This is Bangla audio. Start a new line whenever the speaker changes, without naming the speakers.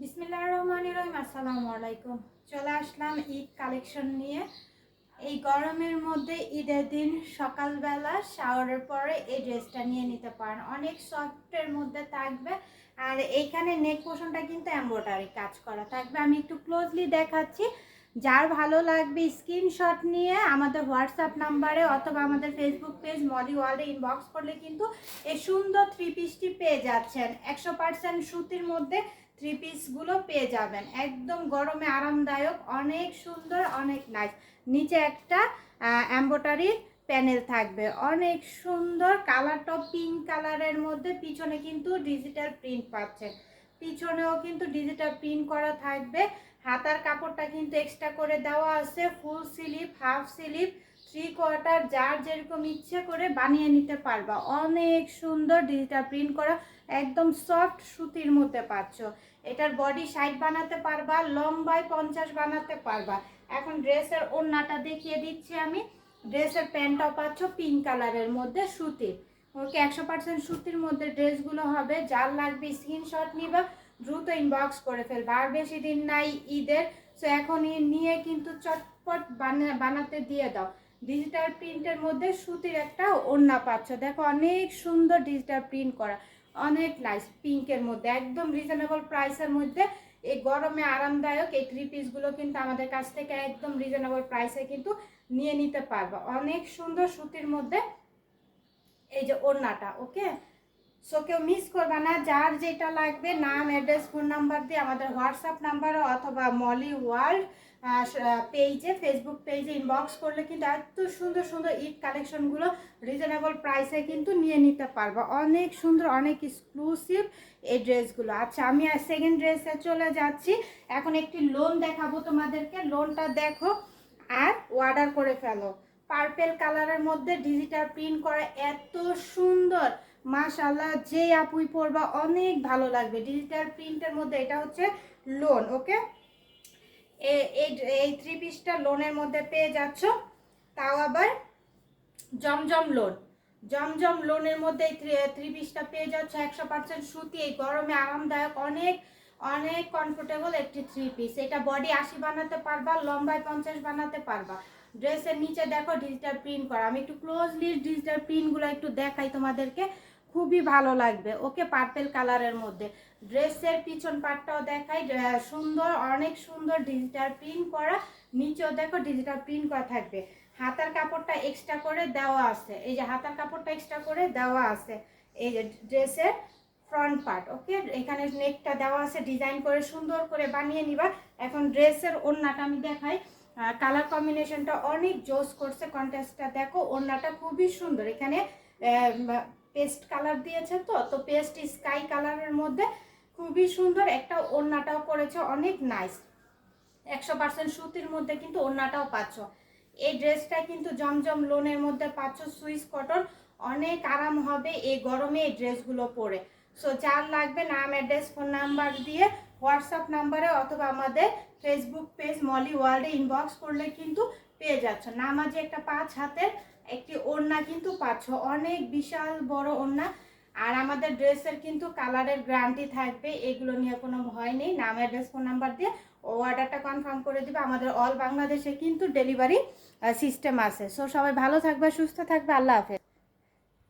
বিসমিল্লাহ রহমান রহিম, আসসালামু আলাইকুম। চলে আসলাম ঈদ কালেকশন নিয়ে। এই গরমের মধ্যে ঈদের দিন সকালবেলা শাওয়ারের পরে এই ড্রেসটা নিয়ে নিতে পারেন। অনেক সফটের মধ্যে থাকবে। আর এইখানে নেক পোষণটা কিন্তু এম্ব্রয়ডারি কাজ করা। থাকবে, আমি একটু ক্লোজলি দেখাচ্ছি। যার ভালো লাগবে স্ক্রিনশট নিয়ে আমাদের হোয়াটসঅ্যাপ নাম্বারে অথবা আমাদের ফেসবুক পেজ মলি ওয়ার্ল্ডে ইনবক্স করলে কিন্তু এই সুন্দর থ্রি পিসটি পেয়ে যাচ্ছেন। একশো পার্সেন্ট সুতির মধ্যে থ্রি পিসগুলো পেয়ে যাবেন। একদম গরমে আরামদায়ক, অনেক সুন্দর, অনেক নাইস নিচে একটা অ্যাম্বোটারির প্যানেল থাকবে। অনেক সুন্দর কালারটা পিঙ্ক কালারের মধ্যে পিছনে কিন্তু ডিজিটাল প্রিন্ট পাচ্ছেন। পিছনেও কিন্তু ডিজিটাল প্রিন্ট করা থাকবে। হাতার কাপড়টা কিন্তু এক্সট্রা করে দেওয়া আছে। Full sleeve half sleeve three quarter যার যেরকম ইচ্ছে করে বানিয়ে নিতে পারবা। অনেক সুন্দর ডিজিটাল প্রিন্ট করা, একদম সফট সুতির মধ্যে পাচ্ছ। এটার বডি সাইড বানাতে পারবা, লম্বায় পঞ্চাশ বানাতে পারবা। এখন ড্রেসের ওড়নাটা দেখিয়ে দিচ্ছি আমি। ড্রেসের প্যান্টটাও পাচ্ছ পিঙ্ক কালারের মধ্যে সুতির। ওকে একশো পার্সেন্ট সুতির মধ্যে ড্রেসগুলো হবে। যার লাগবে স্ক্রিনশট নিবা, দ্রুত ইনবক্স করে ফেলবা। আর বেশি দিন নাই ঈদের সো এখন নিয়ে কিন্তু চটপট বানা, বানাতে দিয়ে দাও। ডিজিটাল প্রিন্টের মধ্যে সুতির একটা ওড়না পাচ্ছ। দেখো অনেক সুন্দর ডিজিটাল প্রিন্ট করা। অনেক নাইস পিঙ্কের মধ্যে। একদম রিজনেবল প্রাইসের মধ্যে। এই গরমে আরামদায়ক এই থ্রি পিসগুলো কিন্তু আমাদের কাছ থেকে একদম রিজনেবল প্রাইসে কিন্তু নিয়ে নিতে পারবা। অনেক সুন্দর সুতির মধ্যে এই যে ওড়নাটা, ওকে? সো কেউ মিস করবে না, যার যেটা লাগবে, নাম অ্যাড্রেস ফোন নাম্বার দিয়ে আমাদের হোয়াটসঅ্যাপ নাম্বারও অথবা মলি ওয়ার্ল্ড পেজে ফেসবুক পেজে ইনবক্স করলে কিন্তু এত সুন্দর সুন্দর ঈদ কালেকশনগুলো রিজনেবল প্রাইসে কিন্তু নিয়ে নিতে পারব। অনেক সুন্দর, অনেক এক্সক্লুসিভ এই ড্রেসগুলো আচ্ছা আমি আর সেকেন্ড ড্রেসে চলে যাচ্ছি। এখন একটি লোন দেখাবো তোমাদেরকে। লোনটা দেখো আর অর্ডার করে ফেলো। পার্পেল কালারের মধ্যে ডিজিটাল প্রিন্ট করা এত সুন্দর। মাশাল্লাহ যে আপুই পরবা অনেক ভালো লাগবে। ডিজিটাল প্রিন্টের মধ্যে এটা হচ্ছে লোন ওকে এই এই থ্রি পিসটা লোনের মধ্যে পেয়ে যাচ্ছ। তাও আবার জমজম লোন জমজম লোনের মধ্যে এই থ্রি পিসটা পেয়ে যাচ্ছ। একশো পার্সেন্ট সুতি, এই গরমে আরামদায়ক, অনেক অনেক কমফোর্টেবল একটি থ্রি পিস এটা বডি আশি বানাতে পারবা, লম্বায় পঞ্চাশ বানাতে পারবা। ড্রেসের নিচে দেখো ডিজিটাল প্রিন্ট করা। আমি একটু ক্লোজলি ডিজিটাল প্রিন্টগুলো একটু দেখাই তোমাদেরকে। খুবই ভালো লাগবে। ওকে পার্পেল কালারের মধ্যে। ড্রেসের পিছন পাটটাও দেখাই। সুন্দর, অনেক সুন্দর ডিজিটাল প্রিন্ট করা। নিচেও দেখো ডিজিটাল প্রিন্ট করা থাকবে। হাতার কাপড়টা এক্সট্রা করে দেওয়া আছে। এই যে হাতার কাপড়টা এক্সট্রা করে দেওয়া আছে। এই যে ড্রেসের ফ্রন্ট পার্ট ওকে? এখানে নেকটা দেওয়া আছে। ডিজাইন করে সুন্দর করে বানিয়ে নিবা। এখন ড্রেসের ওড়নাটা আমি দেখাই। কালার কম্বিনেশনটা অনেক জোস করছে কন্ট্রাস্টটা দেখো, ওড়নাটা খুবই সুন্দর। এখানে পেস্ট কালার দিয়েছে তো তো পেস্ট স্কাই কালারের মধ্যে খুবই সুন্দর একটা ওড়নাটাও করেছে, অনেক নাইস একশো পার্সেন্ট সুতির মধ্যে কিন্তু ওড়নাটাও পাচ্ছ। এই ড্রেসটা কিন্তু জমজম লোনের মধ্যে পাচ্ছ সুইস কটন অনেক আরাম হবে এই গরমে এই ড্রেসগুলো পরে। সো যার লাগবে নাম অ্যাড্রেস ফোন নাম্বার দিয়ে হোয়াটসঅ্যাপ নাম্বারে অথবা আমাদের ফেসবুক পেজ মলি ওয়ার্ল্ডে ইনবক্স করলে কিন্তু পেয়ে যাচ্ছ। নামাজে একটা পাঁচ হাতের একটি ওড়না কিন্তু পাচ্ছ। অনেক বিশাল বড় ওড়না। আর আমাদের ড্রেসের কিন্তু কালারের গ্যারান্টি থাকবে। এগুলো নিয়ে কোনো ভয় নেই। নাম অ্যাড্রেস ফোন নাম্বার দিয়ে ও অর্ডারটা কনফার্ম করে দিবে। আমাদের অল বাংলাদেশে কিন্তু ডেলিভারি সিস্টেম আছে। সো সবাই ভালো থাকবে, সুস্থ থাকবে। আল্লাহ হাফেজ।